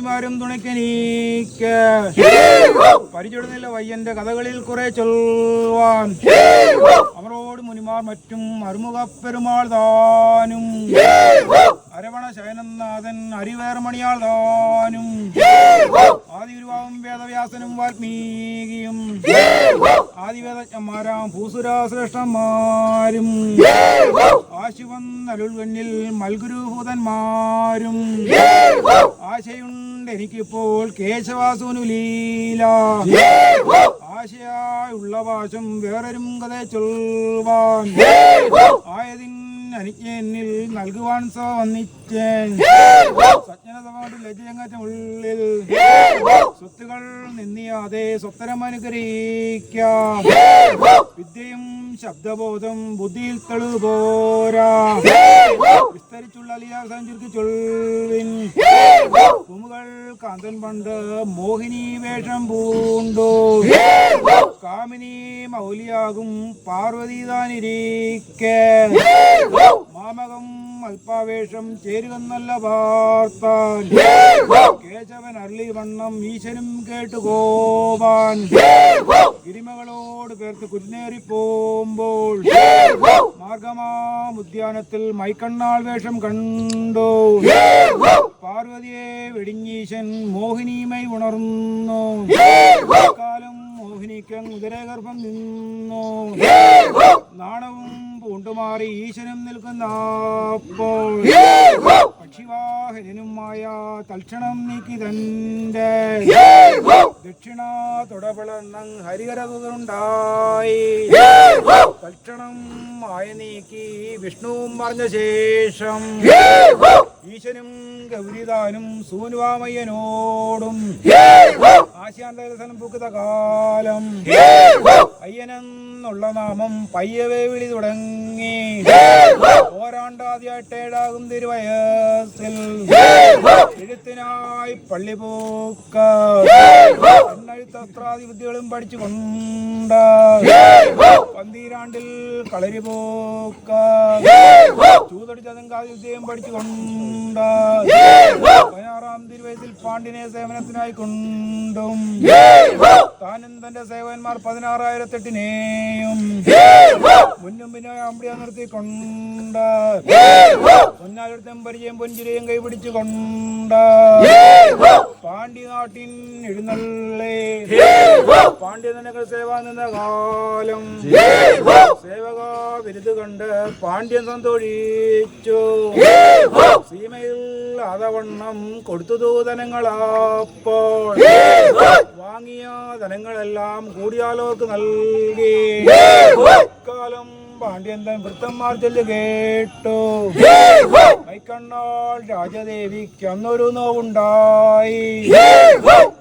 മണിമാരും തുണയ്ക്കനീക്ക് പരിചിടുന്നില്ല വയ്യന്റെ കഥകളിൽ കുറെ ചൊൽവാൻ അവരോട് മുനിമാർ മറ്റും അറുമുഖ പെരുമാൾ താനും. അരവണ ശയനനാഥൻ അരിവേർമണിയാൾ താനും. ആദിഗുരുവാവും വേദവ്യാസനും വാൽമീകിയും. ആദിവേദജ്ഞന്മാരാം ഭൂസുരാശ്രേഷ്ഠന്മാരും ആശിവൻ അരുൾവെണ്ണിൽ മൽഗുരുഭൂതന്മാരും. ആശയുണ്ട് എനിക്കിപ്പോൾ കേശവാസുനു ലീല. ആശയായുള്ള ഭാഷം വേറൊരും കഥ ചൊൽവാൻ. ആയതിൻ അനുജ്ഞനിൽ നൽകുവാൻ സോ വന്നിച്ചേൻ സജ്ഞനതമായിട്ട് ലജ്ജയങ്ങറ്റം ഉള്ളിൽ സ്വത്തുകൾ നിന്നിയാതെ സ്വത്തരം അനുഗ്രഹിക്കാം. വിദ്യയും ശബ്ദബോധം ബുദ്ധിയിൽ തെളിപോരാ വിസ്തരിച്ചുള്ള അലിയാസം ചുരുക്കി ചൊൽവിൻ കുമുകൾ കാന്തൻ പണ്ട് മോഹിനി വേഷം പൂണ്ടു. കാമിനി മൗലിയാകും പാർവതി താനിരിക്കെ. മാമകം അല്പാവേഷം ചേരുവെന്നല്ല വാർത്താൻ. കേശവൻ അരളി വണ്ണം ഈശനും കേട്ടു കോപാൻ ഗിരിമകളോട് പേർത്ത് കുരുന്നേറി പോകുമ്പോൾ മാർഗമാം ഉദ്യാനത്തിൽ മൈക്കണ്ണാൾ വേഷം കണ്ടു. പാർവതിയെ വെടിഞ്ഞീശൻ മോഹിനിയുമായി ഉണർന്നു. കാലം മോഹിനിക്കൻ ഉദരഗർഭം നിന്നു. നാണവും പൂണ്ടുമാറി ഈശ്വരം നിൽക്കുന്ന അപ്പോൾ. പക്ഷിവാഹനനുമായ തൽക്ഷണം നീക്കി തന്റെ ദക്ഷിണ തുടപിളർന്ന ഹരിഹരതുണ്ടായി തൽക്ഷണം മായ നീക്കി വിഷ്ണുവും മറിഞ്ഞ ശേഷം ഈശനും ഗൗരിതാനും സൂനുവാമയ്യനോടും ആശാന്തരസനം പൂക്കുന്ന കാലം അയ്യനെന്നുള്ള നാമം പയ്യവേ വിളി തുടങ്ങി. ഓരാണ്ടാദ്യമായിട്ട് ഏഴാകും തിരുവയസ്സിൽ എഴുത്തിനായി പള്ളി പോക്ക. എണ്ണഴുത്തസ്ത്രാദി വിദ്യകളും പഠിച്ചുകൊണ്ട്. പന്തീരാണ്ടിൽ കളരി പൂക്ക ചൂതടിച്ചതും പഠിച്ചു പഠിച്ചുകൊണ്ട്. പതിനാറാം തിരുവയസ്സിൽ പാണ്ഡിനെ സേവനത്തിനായി കൊണ്ടും. താനും തന്റെ സേവന്മാർ പതിനാറായിരത്തെട്ടിനെയും. മുന്നും പിന്നെ അമ്പിളിയെ നിർത്തിക്കൊണ്ട്. പൊന്നായിരത്തും പരിചയം പൊഞ്ചിരയും കൈപിടിച്ചുകൊണ്ട്. പാണ്ഡ്യനാട്ടിൻ എഴുന്നള്ളേ. പാണ്ഡ്യനഗർ സേവ നിന്ന കാലം. സേവക വിരുത് കണ്ട് പാണ്ഡ്യൻ സന്തോഷിച്ചു. സീമയിൽ അതവണ്ണം കൊടുത്തു ദൂതനങ്ങളപ്പോൾ വാങ്ങിയ ധനങ്ങളെല്ലാം കൂടിയാലോക്ക് നൽകി. കാലം പാണ്ഡ്യൻ തൻ വൃത്തന്മാർ ചൊല്ല് കേട്ടു. കൈക്കണ്ണാൾ രാജദേവിക്ക് അന്നൊരു നോവുണ്ടായി.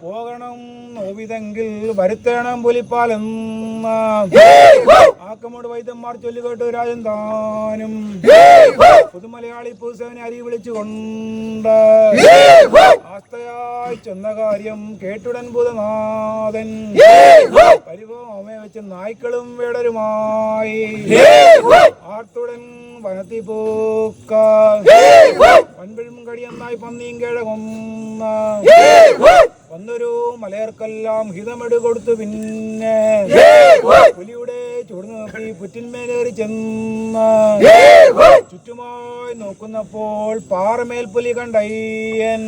പോകണം നോവിതെങ്കിൽ വരുത്തേണം പുലിപ്പാലെന്ന. ആക്കമോട് വൈദ്യന്മാർ ചൊല്ലുകേട്ടു രാജൻ താനും പുതുമലയാളി പൂസവനെ അരി വിളിച്ചുകൊണ്ട്. ആസ്തയായി ചെന്ന കാര്യം കേട്ടുടൻ ഭൂതനാഥൻ പരിഭവമേ വെച്ച് നായ്ക്കളും വേടരുമായി. ആർത്തുടൻ വനത്തി പൂക്ക പൻപിഴും കടിയന്നായി പന്നിയും കിഴകൊന്ന വന്നൊരു മലയർക്കെല്ലാം ഹിതമെടു കൊടുത്തു പിന്നെ. പുലിയുടെ ചൂട് നോക്കി പുറ്റിന്മേലേറി ചെന്ന്. ചുറ്റുമായി നോക്കുന്നപ്പോൾ പാറമേൽ പുലി കണ്ടയ്യൻ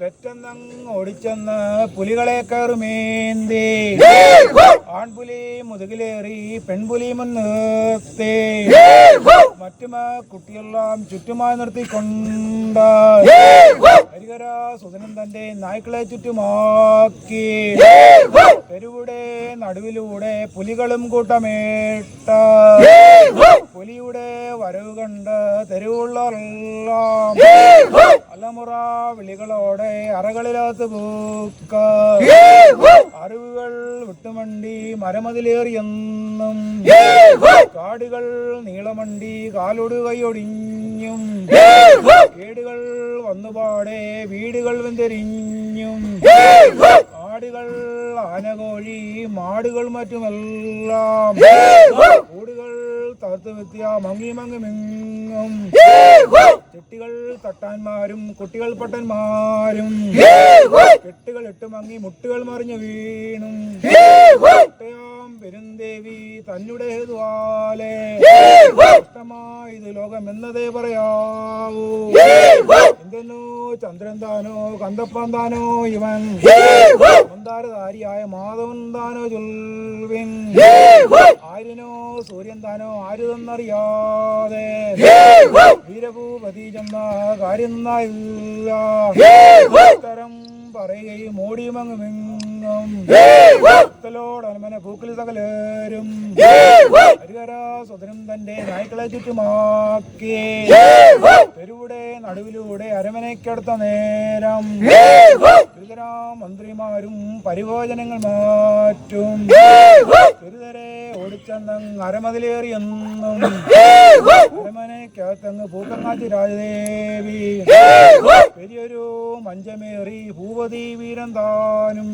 പെറ്റെന്നങ് ഓടിച്ചെന്ന് പുലികളെ കയറുമേന്തി. ആൺപുലി മുതുകിലേറി പെൺപുലി മുൻനിർത്തി മറ്റു കുട്ടിയെല്ലാം ചുറ്റുമായി നിർത്തിക്കൊണ്ട് ഹരിഹര സുധനൻ തന്റെ നായ്ക്കളെ ചുറ്റുമാക്കി. തെരുവിടെ നടുവിലൂടെ പുലികളും കൂട്ടമേട്ട. പുലിയുടെ വരവ് കണ്ട് തെരുവുള്ളവരെല്ലാം അലമുറ വിളികളോടെ അറകളിലകത്ത് പൂക്ക. അറിവുകൾ വിട്ടുമണ്ടി മരമതിലേറിയെന്നും കാടുകൾ നീളമണ്ടി കാലൊടു കൈയൊടിഞ്ഞും കേടുകൾ വന്നുപാടെ വീടുകൾ വെന്തെരിഞ്ഞും. ആടുകൾ ആനകോഴി മാടുകൾ മറ്റുമെല്ലാം. കൂടുകൾ തകർത്ത് വെത്തിയ മങ്ങി മങ്ങി മിങ്ങും. ചെട്ടികൾ തട്ടാന്മാരും കുട്ടികൾ പട്ടന്മാരും. കെട്ടുകൾ ഇട്ടുമങ്ങി മുട്ടുകൾ മറിഞ്ഞു വീണും. പെരുന്തേവി തന്നെ ഇഷ്ടമായത് ലോകം എന്നതേ പറയാവൂ എന്തെന്നോ ചന്ദ്രൻ താനോ കന്തപ്പൻ താനോ ഇവൻ. മന്ദാരധാരിയായ മാധവൻ താനോ ചൊൽവിൻ. ആര്യനോ സൂര്യൻ താനോ ആരുതെന്നറിയാതെ. വീരഭൂപതി ചെന്ന കാര്യം ഉത്തരം പറയുകയും ഓടിയുമങ്ങുമെങ്ങും ഭക്തലോടനുമന പൂക്കൾ സകലരും ഹരിഹരാ സ്വതനം തന്റെ നായ്ക്കളെ ചുറ്റുമാക്കി. തെരുവിടെ നടുവിലൂടെ അരമനയ്ക്കടുത്ത നേരം. വിവിധരാ മന്ത്രിമാരും പരിഭോജനങ്ങൾ മാറ്റും. ചെറുതരെ ഓടിച്ചെന്നങ് അരമതിലേറിയെന്നും അരമനയ്ക്കകത്തങ്ങ് പൂക്കങ്ങാച്ചി രാജദേവി. പെരിയൊരു മഞ്ചമേറി ഭൂപതി വീരൻ താനും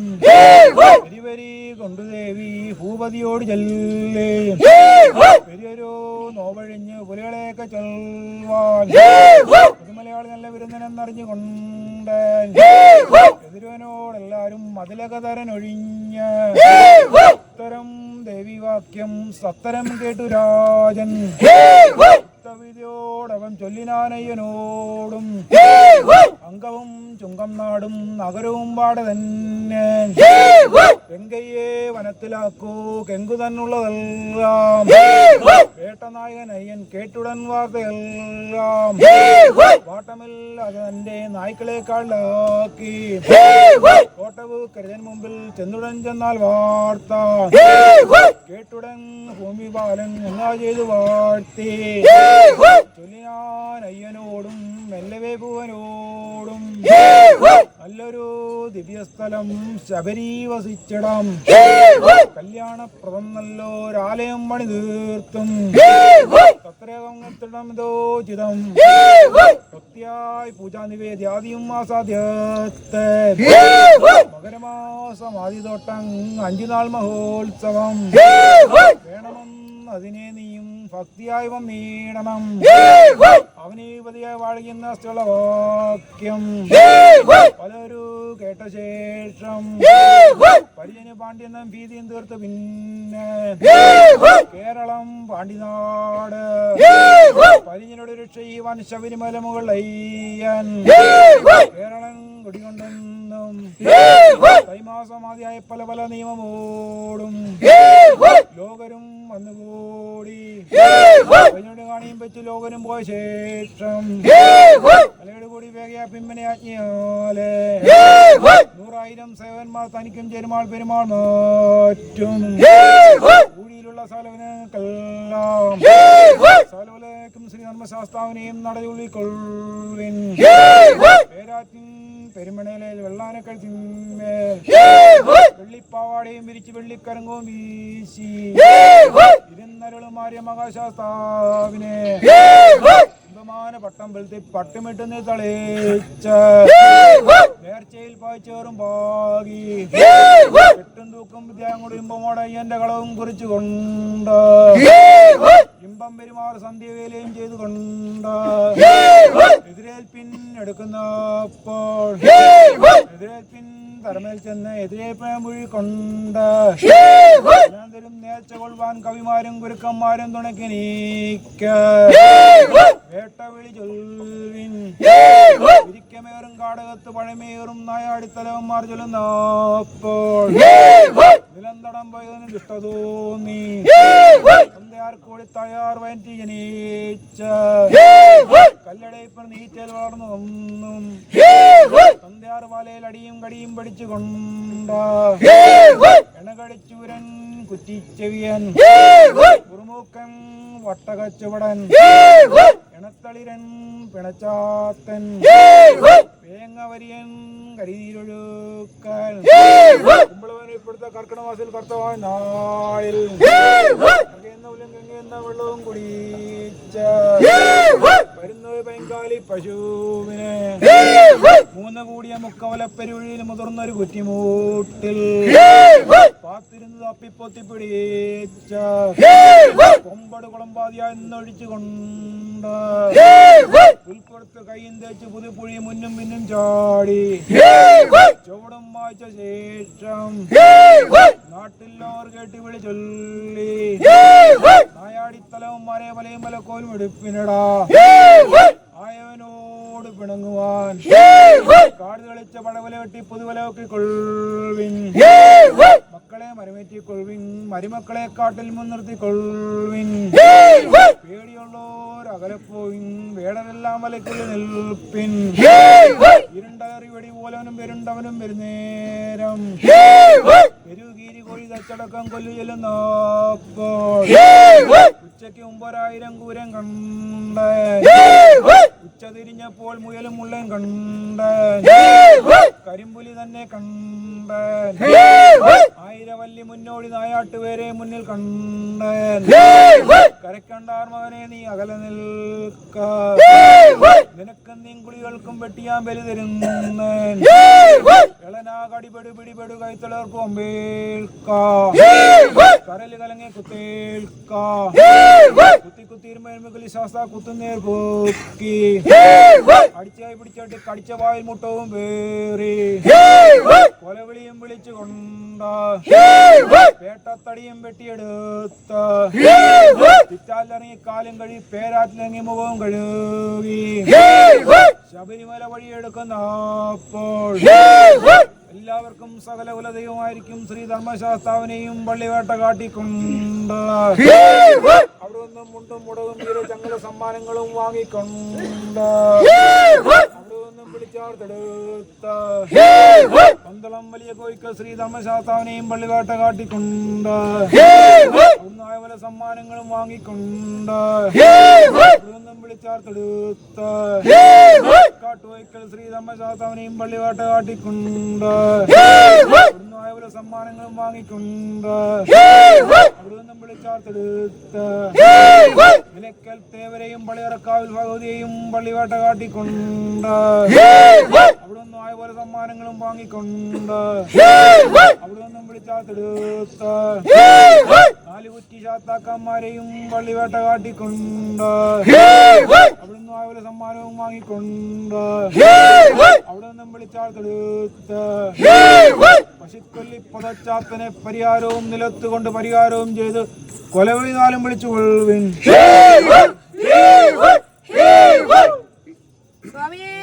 പെരിവരി കൊണ്ടു ദേവി ഭൂപതിയോട് ചെല്ലേ. പെരിയൊരു നോവഴിഞ്ഞ് പുലികളെയൊക്കെ ചൊൽവാൻ. പുതുമലയാളി നല്ല വിരുന്നനെന്നറിഞ്ഞുകൊണ്ട് എതിരവനോടെല്ലാരും മതിലകതരനൊഴിഞ്ഞ് ഉത്തരം ദേവിവാക്യം സത്തരം കേട്ടു രാജൻ. വിദ്യോടവൻ ചൊല്ലിനാനയ്യനോടും അംഗവും ചുങ്കം നാടും നഗരവും പാടെ തന്നെ. വെങ്കയ്യെ വനത്തിലാക്കൂ കെങ്കു തന്നുള്ളതെല്ലാം. വേട്ടനായകൻ അയ്യൻ കേട്ടുടൻ വാർത്തയെല്ലാം എന്റെ നായ്ക്കളെ നായ്ക്കളെക്കാളാക്കി കോട്ടവ് കരുതൻ മുമ്പിൽ ചെന്നുടൻ ചെന്നാൽ വാർത്ത. കേട്ടുടൻ ഭൂമി ബാലൻ എന്നാ ചെയ്തു വാഴ്ത്തി. ചൊല്ലിയാൻ അയ്യനോടും മെല്ലവേ ഭുവനോടും നല്ലൊരു ദിവ്യസ്ഥലം ശബരി വസിച്ചിടം. കല്യാണപ്രദം നല്ലോരാലയം പണി തീർത്തും തത്രേകത്തിടമിതോചിതം ഭക്തിയായി പൂജാ നിവേദ്യാദിയും ആസാദ്യത്തെ മകരമാസം ആദിതൊട്ടം അഞ്ചുനാൾ മഹോത്സവം. വേണമെന്ന് അതിനെ നീയും ഭക്തിയായി വന്നീടണം അവനീപതിയായി വാഴുന്ന സ്ഥലവാക്യം. പലരു കേട്ട ശേഷം പരിചന് പാണ്ഡ്യനും ഭീതിയും തീർത്ത് പിന്നെ കേരളം പാണ്ഡിനാട്. പരിചനോട് രക്ഷ ചെയ്യുവാൻ ശബരിമല മുകളിൽ കേരളം കുടികൊണ്ടെന്നും കൈമാസമാതിയായ പല പല നിയമമോടും ലോകരും വന്നുകൂടി. കഴിഞ്ഞോട് കാണിയും വെച്ച് ലോകനും പോയ ശേഷം തലയോട് കൂടി വേഗയ പിമ്മനെ ആജ്ഞയാലേ. നൂറായിരം സേവന്മാർ തനിക്കും ചെരുമാൾ പെരുമാൾ മാറ്റും. ഊഴിയിലുള്ള സകലവനക്കെല്ലാം സലവലേക്കും ശ്രീ ധർമ്മശാസ്താവിനെയും നടയുള്ളിക്കൊള്ളിൻ പേരാറ്റിൻ പെരുമണയിലെ വെള്ളാനക്കഴുത്തിന്മേൽ വെള്ളിപ്പാവാടയും വിരിച്ച് വെള്ളിക്കരങ്ങവും വീശി. ഇരുന്നരുളും ആര്യ മഹാശാസ്താവിനെ. ബഹുമാന പട്ടം വെളുത്തി പട്ടുമിട്ടുന്ന തളിച്ച. നേർച്ചയിൽ പായ്ച്ചേറും പാകി. കെട്ടും തൂക്കും വിദ്യാം കൂടി ഇമ്പമോടെ എന്റെ കളവും കുറിച്ചു കൊണ്ട് ഇമ്പം പെരുമാറ് സന്ധ്യവേലയും ചെയ്തുകൊണ്ട് എതിരേൽപ്പിൻ എടുക്കുന്നപ്പോൾ എതിരേൽപ്പിൻ തറമേൽ ചെന്ന് എതിരേൽപ്പിനെ കൊണ്ട്. അനന്തരം നേർച്ച കൊള്ളുവാൻ കവിമാരും ഗുരുക്കന്മാരും തുണക്കി നീക്ക. വേട്ട വിളി ചൊൽവിൻ ഇരിക്കമേറും കാടകത്ത് പഴമേറും നായാടിത്തലവന്മാർ ചൊല്ലുന്നപ്പോൾ നിലന്തടം പോയതിന് ദുഷ്ട തന്തയാർ കോഴി തയ്യാർ വയറ്റി ജനിച്ച വലയിൽ അടിയും കടിയും പഠിച്ചു കൊണ്ട. എണകടിച്ചൂരൻ കുറ്റിച്ചെവിയൻ. കുറുമൂക്കൻ വട്ടകച്ചുവടൻ. എണത്തളിരൻ പിണച്ചാത്തൻ. വേങ്ങവരിയൻ കരിനീരൊഴുക്കൽ. കുമ്പളവനെ ഇപ്പോഴത്തെ കർക്കിടമാസിൽ കർത്തവായ നാളിൽ ഗംഗയെന്ന വെള്ളവും കുടിച്ച. വരുന്നത് ബംഗാളി പശുവിനെ. മൂന്ന് കൂടിയ മുക്കവലപ്പെരുവഴിയിൽ മുതിർന്നൊരു കുറ്റിമൂട്ടിൽ. പാത്തിരുന്ന് തപ്പിപ്പൊത്തി പിടിച്ച കൊമ്പട് കുളമ്പാതിയായി എന്നൊഴിച്ചു കൊണ്ട് പുൽപ്പുറത്ത് കൈയും തേച്ച് പുതുപ്പുഴി മുന്നും പിന്നും ചാടി. ചുവടും വായിച്ച ശേഷം നാട്ടിലോർ കേട്ടി വിളി ചൊല്ലി. നായാടിത്തലവും മരേ വലയും മലക്കോലും എടുപ്പിനടാ. ആയവനോട് പിണങ്ങുവാൻ കാട് തെളിച്ച പടവല വെട്ടി പുതുവല വെക്കി കൊൾവിൻ മക്കളെ മരമേറ്റി കൊൾവിൻ മരുമക്കളെ കാട്ടിൽ മുൻനിർത്തി കൊൾവിൻ പേടിയുള്ളോർ അകലപ്പോയിൻ. വേടരെല്ലാം വലയ്ക്കുള്ളിൽ നിൽപ്പിൻ. ഇരുണ്ടകറി വെടി പോലവനും പെരുണ്ടവനും വരുന്നേരം. പെരുകീരി കോഴി തച്ചടക്കം കൊല്ലു ചെല്ലുന്നപ്പോൾ ഉച്ചയ്ക്ക് മുമ്പൊരായിരം കൂരം കണ്ട്. ഉച്ച തിരിഞ്ഞപ്പോൾ മുയലും മുള്ളൻ കണ്ട്. കരിമ്പുലി തന്നെ കണ്ട്. ആയിരവല്ലി മുന്നോടി നായാട്ടുപേരെ മുന്നിൽ കണ്ട കരക്കണ്ടാർ മകനെ നീ അകലെ നിൽക്ക. നിനക്കും നീങ്കുളികൾക്കും വെട്ടിയാൻ ബലി തരുന്നേൻ. ഇളനാകടിപെടു പിടിപെടു കൈത്തളർക്കും അമ്പേൽക്ക. കരൽ കലങ്ങി കുത്തേൽക്ക. കുത്തി കുത്തിയിരുമ്പി ശാസ്ത്ര കുത്തുന്നേർ പോക്കി. അടിച്ചായി പിടിച്ചിട്ട് കടിച്ച വായിൽ മുട്ടവും വേറി. കൊലവിളിയും വിളിച്ചുകൊണ്ട് പേട്ടത്തടിയും വെട്ടിയെടുത്ത് തിറ്റാലിറങ്ങി കാലും കഴി പേരാറ്റിലിറങ്ങി മുഖവും കഴുകി ശബരിമല വഴിയെടുക്കുന്ന അപ്പോൾ എല്ലാവർക്കും സകല കുലദൈവമായിരിക്കും ശ്രീ ധർമ്മശാസ്താവിനെയും പള്ളിവേട്ട കാട്ടിക്കൊണ്ട് അവിടെ നിന്നും മുണ്ടും മുടവും ചങ്ങല സമ്മാനങ്ങളും വാങ്ങിക്കൊണ്ട് പന്തളം വലിയ കോയിക്ക ശ്രീ ധർമ്മശാസ്താവിനെയും പള്ളിവേട്ട കാട്ടിക്കൊണ്ട് ഒന്നായ പല സമ്മാനങ്ങളും വാങ്ങിക്കൊണ്ട് വിളിച്ചാർത്തെടുത്ത കാട്ടുവയ്ക്കൽ ശ്രീ കാട്ടിക്കുണ്ട് പള്ളിവേട്ട കാട്ടിക്കൊണ്ട്. അവിടുന്ന് ആയ സമ്മാനങ്ങളും വാങ്ങിക്കൊണ്ട്. അവിടുന്ന് വിളിച്ചാർത്തെടുത്ത്. വിലക്കൽ തേവരെയും പള്ളിയറക്കാവിൽ ഭഗവതിയെയും പള്ളിവാട്ട കാട്ടിക്കൊണ്ട്. അവിടെ നിന്നും ആയ സമ്മാനങ്ങളും വാങ്ങിക്കൊണ്ട്. അവിടെ നിന്നും വിളിച്ചാർത്തെടുത്ത. ശാത്താക്കന്മാരെയും പള്ളിവേട്ട കാട്ടിക്കൊണ്ട് അവിടുന്ന് ആയ പോലെ സമ്മാനവും വാങ്ങിക്കൊണ്ട്. അവിടെ നിന്നും വിളിച്ചാർത്തെടുത്ത പശുക്കൊല്ലി പതച്ചാത്തനെ പരിഹാരവും നിലത്തുകൊണ്ട് പരിഹാരവും ചെയ്ത് കൊലവിളി നാലും വിളിച്ചു കൊള്ളുവിൻ. സ്വാമിയേ.